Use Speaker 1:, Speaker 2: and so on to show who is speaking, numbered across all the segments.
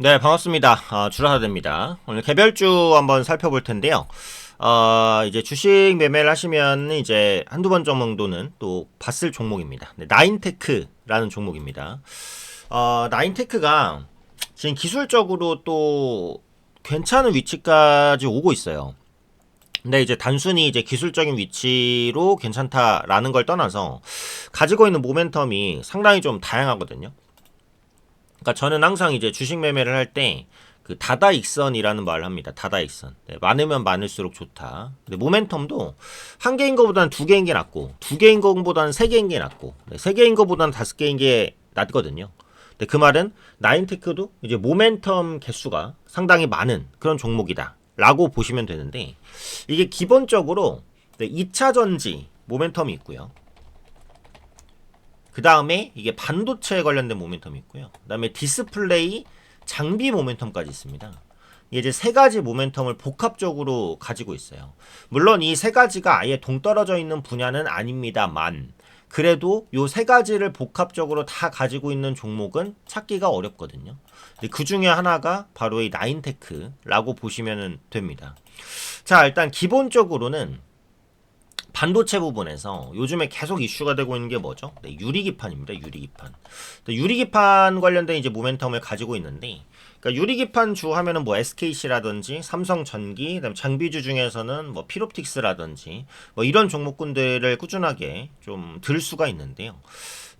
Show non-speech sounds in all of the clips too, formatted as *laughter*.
Speaker 1: 네, 반갑습니다. 아, 주라사대입니다. 오늘 개별주 한번 살펴볼 텐데요. 어, 이제 주식 매매를 하시면 이제 한두 번 정도는 또 봤을 종목입니다. 네, 나인테크라는 종목입니다. 어, 나인테크가 지금 기술적으로 또 괜찮은 위치까지 오고 있어요. 근데 이제 단순히 이제 기술적인 위치로 괜찮다라는 걸 떠나서 가지고 있는 모멘텀이 상당히 좀 다양하거든요. 그러니까 저는 항상 이제 주식 매매를 할 때 그 다다익선이라는 말을 합니다. 다다익선. 네, 많으면 많을수록 좋다. 근데 모멘텀도 한 개인 거보다는 두 개인 게 낫고 두 개인 거보다는 세 개인 게 낫고 네, 세 개인 거보다는 다섯 개인 게 낫거든요. 근데 그 말은 나인테크도 이제 모멘텀 개수가 상당히 많은 그런 종목이다. 라고 보시면 되는데 이게 기본적으로 네, 2차 전지 모멘텀이 있고요. 그 다음에 이게 반도체에 관련된 모멘텀이 있고요. 그 다음에 디스플레이 장비 모멘텀까지 있습니다. 이제 세 가지 모멘텀을 복합적으로 가지고 있어요. 물론 이 세 가지가 아예 동떨어져 있는 분야는 아닙니다만 그래도 요 세 가지를 복합적으로 다 가지고 있는 종목은 찾기가 어렵거든요. 그 중에 하나가 바로 이 나인테크라고 보시면 됩니다. 자, 일단 기본적으로는 반도체 부분에서 요즘에 계속 이슈가 되고 있는 게 뭐죠? 네, 유리기판입니다. 유리기판. 유리기판 관련된 이제 모멘텀을 가지고 있는데, 그러니까 유리기판 주 하면은 뭐 SKC라든지 삼성전기, 그다음 장비주 중에서는 뭐 피롭틱스라든지 뭐 이런 종목군들을 꾸준하게 좀 들 수가 있는데요.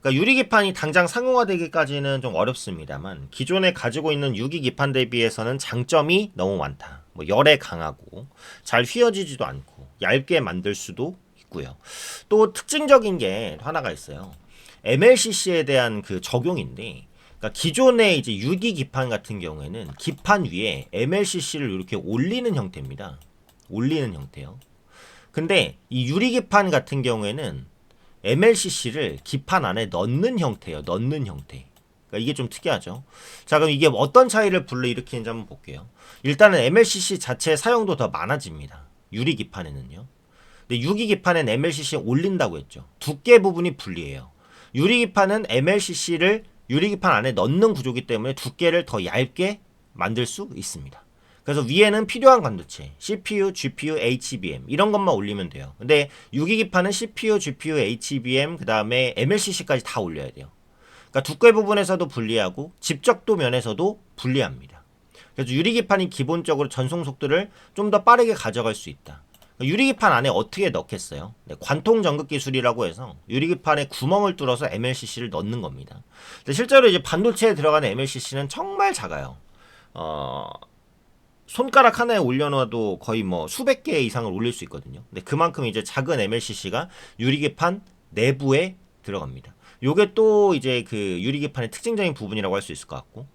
Speaker 1: 그러니까 유리기판이 당장 상용화되기까지는 좀 어렵습니다만 기존에 가지고 있는 유기기판 대비해서는 장점이 너무 많다. 뭐 열에 강하고 잘 휘어지지도 않고 얇게 만들 수도 있고요. 또 특징적인 게 하나가 있어요. MLCC에 대한 그 적용인데 그러니까 기존의 이제 유기 기판 같은 경우에는 기판 위에 MLCC를 이렇게 올리는 형태입니다. 올리는 형태요. 근데 이 유리 기판 같은 경우에는 MLCC를 기판 안에 넣는 형태예요. 넣는 형태. 그러니까 이게 좀 특이하죠. 자, 그럼 이게 어떤 차이를 불러일으키는지 한번 볼게요. 일단은 MLCC 자체의 사용도 더 많아집니다. 유리 기판에는요. 근데 유기 기판엔 MLCC 올린다고 했죠. 두께 부분이 분리해요. 유리 기판은 MLCC를 유리 기판 안에 넣는 구조기 때문에 두께를 더 얇게 만들 수 있습니다. 그래서 위에는 필요한 반도체, CPU, GPU, HBM 이런 것만 올리면 돼요. 근데 유기기판은 CPU, GPU, HBM 그 다음에 MLCC까지 다 올려야 돼요. 그러니까 두께 부분에서도 불리하고 집적도 면에서도 불리합니다. 그래서 유리기판이 기본적으로 전송 속도를 좀 더 빠르게 가져갈 수 있다. 유리기판 안에 어떻게 넣겠어요? 네, 관통 전극 기술이라고 해서 유리기판에 구멍을 뚫어서 MLCC를 넣는 겁니다. 실제로 이제 반도체에 들어가는 MLCC는 정말 작아요. 어, 손가락 하나에 올려놔도 거의 뭐 수백 개 이상을 올릴 수 있거든요. 근데 그만큼 이제 작은 MLCC가 유리기판 내부에 들어갑니다. 요게 또 이제 그 유리기판의 특징적인 부분이라고 할 수 있을 것 같고.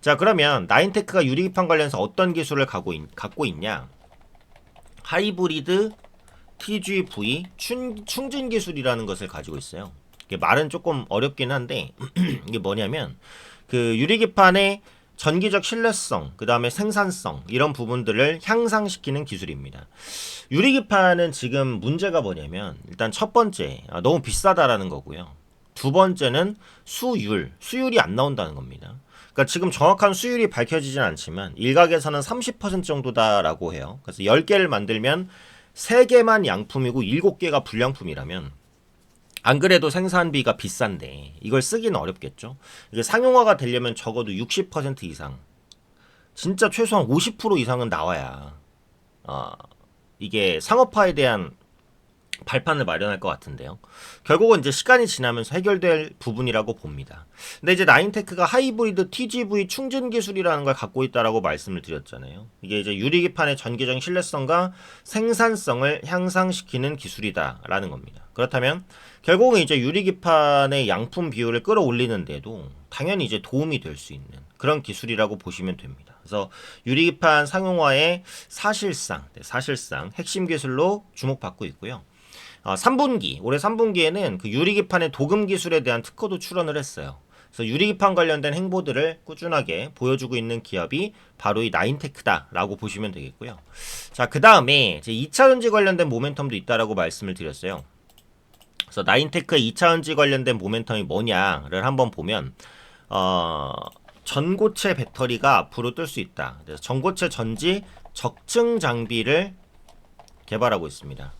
Speaker 1: 자, 그러면 나인테크가 유리기판 관련해서 어떤 기술을 갖고, 있, 갖고 있냐? 하이브리드 TGV 충, 충진 기술이라는 것을 가지고 있어요. 말은 조금 어렵긴 한데 *clears throat* 이게 뭐냐면 그 유리기판의 전기적 신뢰성, 그 다음에 생산성, 이런 부분들을 향상시키는 기술입니다. 유리기판은 지금 문제가 뭐냐면, 일단 첫 번째, 아, 너무 비싸다라는 거고요. 두 번째는 수율, 수율이 안 나온다는 겁니다. 그러니까 지금 정확한 수율이 밝혀지진 않지만, 일각에서는 30% 정도다라고 해요. 그래서 10개를 만들면 3개만 양품이고 7개가 불량품이라면, 안 그래도 생산비가 비싼데 이걸 쓰기는 어렵겠죠. 이게 상용화가 되려면 적어도 60% 이상, 진짜 최소한 50% 이상은 나와야 어, 이게 상업화에 대한 발판을 마련할 것 같은데요. 결국은 이제 시간이 지나면서 해결될 부분이라고 봅니다. 근데 이제 나인테크가 하이브리드 TGV 충전 기술이라는 걸 갖고 있다라고 말씀을 드렸잖아요. 이게 이제 유리기판의 전기적인 신뢰성과 생산성을 향상시키는 기술이다라는 겁니다. 그렇다면 결국은 이제 유리기판의 양품 비율을 끌어올리는데도 당연히 이제 도움이 될 수 있는 그런 기술이라고 보시면 됩니다. 그래서 유리기판 상용화의 사실상 네, 사실상 핵심 기술로 주목받고 있고요. 어, 3분기 올해 3분기에는 그 유리기판의 도금 기술에 대한 특허도 출원을 했어요. 그래서 유리기판 관련된 행보들을 꾸준하게 보여주고 있는 기업이 바로 이 나인테크다라고 보시면 되겠고요. 자, 그 다음에 2차 전지 관련된 모멘텀도 있다라고 말씀을 드렸어요. 그래서 나인테크의 2차 전지 관련된 모멘텀이 뭐냐를 한번 보면 어 전고체 배터리가 앞으로 뜰 수 있다. 그래서 전고체 전지 적층 장비를 개발하고 있습니다.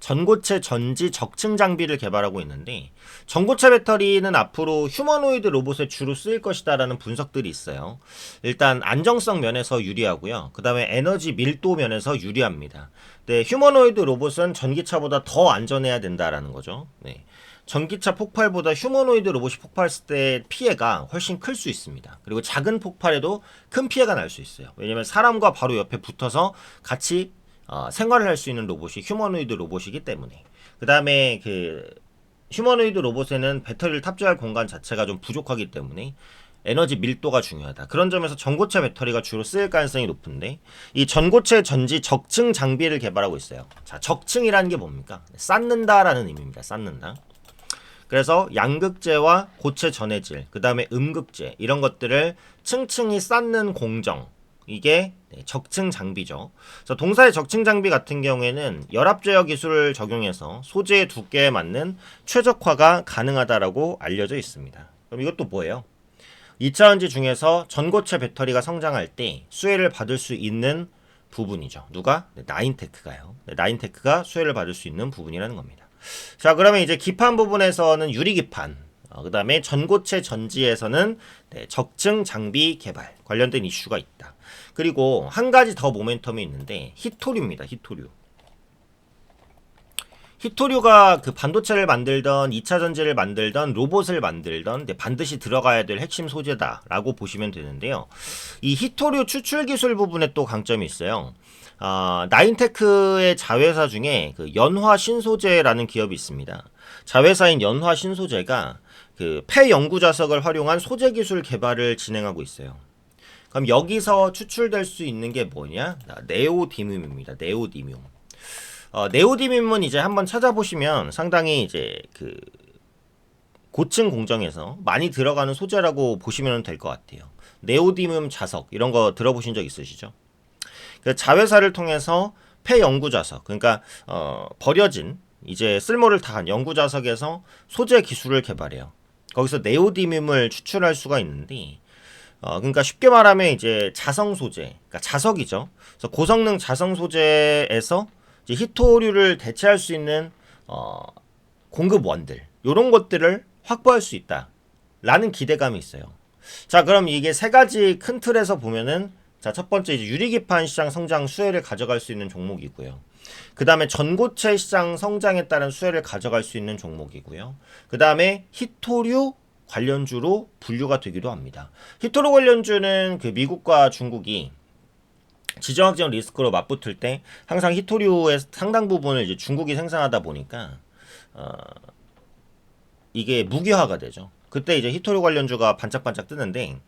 Speaker 1: 전고체 전지 적층 장비를 개발하고 있는데 전고체 배터리는 앞으로 휴머노이드 로봇에 주로 쓰일 것이다라는 분석들이 있어요. 일단 안정성 면에서 유리하고요. 그다음에 에너지 밀도 면에서 유리합니다. 네, 휴머노이드 로봇은 전기차보다 더 안전해야 된다라는 거죠. 네. 전기차 폭발보다 휴머노이드 로봇이 폭발했을 때 피해가 훨씬 클 수 있습니다. 그리고 작은 폭발에도 큰 피해가 날 수 있어요. 왜냐면 사람과 바로 옆에 붙어서 같이 어, 생활을 할 수 있는 로봇이 휴머노이드 로봇이기 때문에. 그 다음에 그 휴머노이드 로봇에는 배터리를 탑재할 공간 자체가 좀 부족하기 때문에 에너지 밀도가 중요하다. 그런 점에서 전고체 배터리가 주로 쓰일 가능성이 높은데 이 전고체 전지 적층 장비를 개발하고 있어요. 자, 적층이라는 게 뭡니까? 쌓는다라는 의미입니다. 쌓는다. 그래서 양극재와 고체 전해질, 그 다음에 음극재 이런 것들을 층층이 쌓는 공정 이게 네, 적층 장비죠. 그래서 동사의 적층 장비 같은 경우에는 열압 제어 기술을 적용해서 소재의 두께에 맞는 최적화가 가능하다라고 알려져 있습니다. 그럼 이것도 뭐예요? 2차원지 중에서 전고체 배터리가 성장할 때 수혜를 받을 수 있는 부분이죠. 누가? 네, 나인테크가요. 네, 나인테크가 수혜를 받을 수 있는 부분이라는 겁니다. 자, 그러면 이제 기판 부분에서는 유리 기판, 어, 그 다음에 전고체 전지에서는 네, 적층 장비 개발 관련된 이슈가 있다. 그리고 한 가지 더 모멘텀이 있는데 히토류입니다. 히토류. 히토류가 그 반도체를 만들던 2차 전지를 만들던 로봇을 만들던 네, 반드시 들어가야 될 핵심 소재다라고 보시면 되는데요. 이 히토류 추출 기술 부분에 또 강점이 있어요. 어, 나인테크의 자회사 중에 그 연화 신소재라는 기업이 있습니다. 자회사인 연화 신소재가 그 폐연구 자석을 활용한 소재 기술 개발을 진행하고 있어요. 그럼 여기서 추출될 수 있는 게 뭐냐? 네오디뮴입니다. 네오디뮴. 어, 네오디뮴은 이제 한번 찾아보시면 상당히 이제 그 고층 공정에서 많이 들어가는 소재라고 보시면 될 것 같아요. 네오디뮴 자석 이런 거 들어보신 적 있으시죠? 그 자회사를 통해서 폐연구 자석 그러니까 어, 버려진 이제 쓸모를 다한 연구 자석에서 소재 기술을 개발해요. 거기서 네오디뮴을 추출할 수가 있는데 어, 그러니까 쉽게 말하면 이제 자성 소재, 그러니까 자석이죠. 그래서 고성능 자성 소재에서 히토류를 대체할 수 있는 어, 공급원들, 이런 것들을 확보할 수 있다라는 기대감이 있어요. 자, 그럼 이게 세 가지 큰 틀에서 보면은 자, 첫 번째 이제 유리기판 시장 성장 수혜를 가져갈 수 있는 종목이고요. 그 다음에 전고체 시장 성장에 따른 수혜를 가져갈 수 있는 종목이고요. 그 다음에 히토류 관련주로 분류가 되기도 합니다. 히토로 관련주는 그 미국과 중국이 지정학적 리스크로 맞붙을 때 항상 히토류의 상당 부분을 이제 중국이 생산하다 보니까 어 이게 무기화가 되죠. 그때 이제 히토류 관련주가 반짝반짝 뜨는데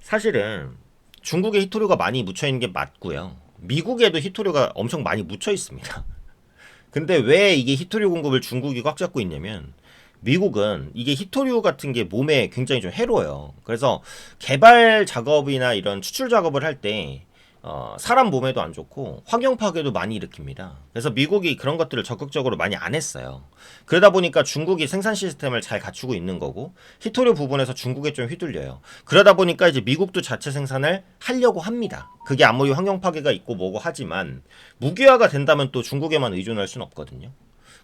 Speaker 1: 사실은 중국에 히토류가 많이 묻혀 있는 게 맞고요. 미국에도 히토류가 엄청 많이 묻혀 있습니다. *laughs* 근데 왜 이게 히토류 공급을 중국이 꽉 잡고 있냐면 미국은 이게 히토류 같은 게 몸에 굉장히 좀 해로워요. 그래서 개발 작업이나 이런 추출 작업을 할 때 어, 사람 몸에도 안 좋고 환경 파괴도 많이 일으킵니다. 그래서 미국이 그런 것들을 적극적으로 많이 안 했어요. 그러다 보니까 중국이 생산 시스템을 잘 갖추고 있는 거고 히토류 부분에서 중국에 좀 휘둘려요. 그러다 보니까 이제 미국도 자체 생산을 하려고 합니다. 그게 아무리 환경 파괴가 있고 뭐고 하지만 무기화가 된다면 또 중국에만 의존할 수는 없거든요.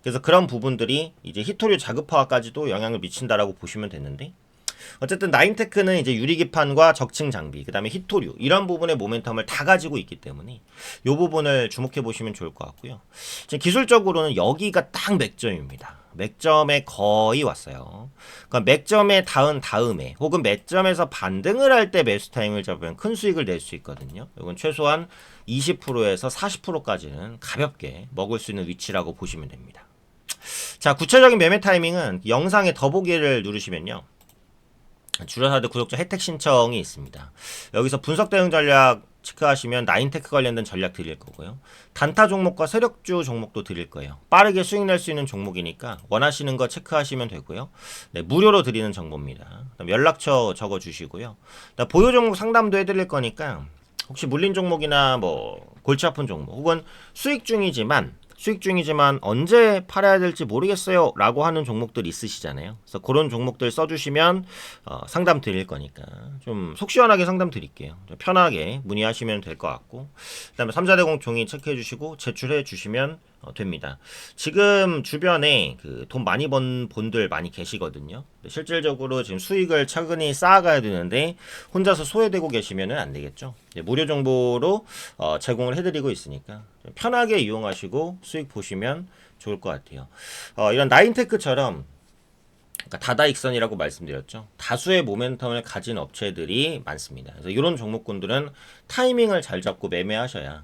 Speaker 1: 그래서 그런 부분들이 이제 히토류 자급화까지도 영향을 미친다라고 보시면 되는데 어쨌든 나인테크는 이제 유리기판과 적층 장비, 그 다음에 히토류 이런 부분의 모멘텀을 다 가지고 있기 때문에 이 부분을 주목해 보시면 좋을 것 같고요. 지금 기술적으로는 여기가 딱 맥점입니다. 맥점에 거의 왔어요. 그러니까 맥점에 닿은 다음에 혹은 맥점에서 반등을 할 때 매수 타임을 잡으면 큰 수익을 낼 수 있거든요. 이건 최소한 20%에서 40%까지는 가볍게 먹을 수 있는 위치라고 보시면 됩니다. 자, 구체적인 매매 타이밍은 영상의 더보기를 누르시면요. 주라사드 구독자 혜택 신청이 있습니다. 여기서 분석 대응 전략 체크하시면 나인테크 관련된 전략 드릴 거고요. 단타 종목과 세력주 종목도 드릴 거예요. 빠르게 수익 낼 수 있는 종목이니까 원하시는 거 체크하시면 되고요. 네, 무료로 드리는 정보입니다. 연락처 적어 주시고요. 보유 종목 상담도 해드릴 거니까 혹시 물린 종목이나 뭐 골치 아픈 종목 혹은 수익 중이지만 수익 중이지만 언제 팔아야 될지 모르겠어요 라고 하는 종목들 있으시잖아요. 그래서 그런 종목들 써주시면 어, 상담 드릴 거니까 좀 속 시원하게 상담 드릴게요. 좀 편하게 문의하시면 될 것 같고 그 다음에 3자대공 종이 체크해 주시고 제출해 주시면 어, 됩니다. 지금 주변에 그 돈 많이 번 분들 많이 계시거든요. 실질적으로 지금 수익을 차근히 쌓아가야 되는데 혼자서 소외되고 계시면은 안 되겠죠. 네, 무료 정보로 어, 제공을 해드리고 있으니까 좀 편하게 이용하시고 수익 보시면 좋을 것 같아요. 어, 이런 나인테크처럼 그러니까 다다익선이라고 말씀드렸죠. 다수의 모멘텀을 가진 업체들이 많습니다. 그래서 이런 종목군들은 타이밍을 잘 잡고 매매하셔야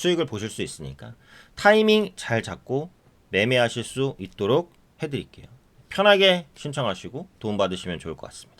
Speaker 1: 수익을 보실 수 있으니까 타이밍 잘 잡고 매매하실 수 있도록 해드릴게요. 편하게 신청하시고 도움 받으시면 좋을 것 같습니다.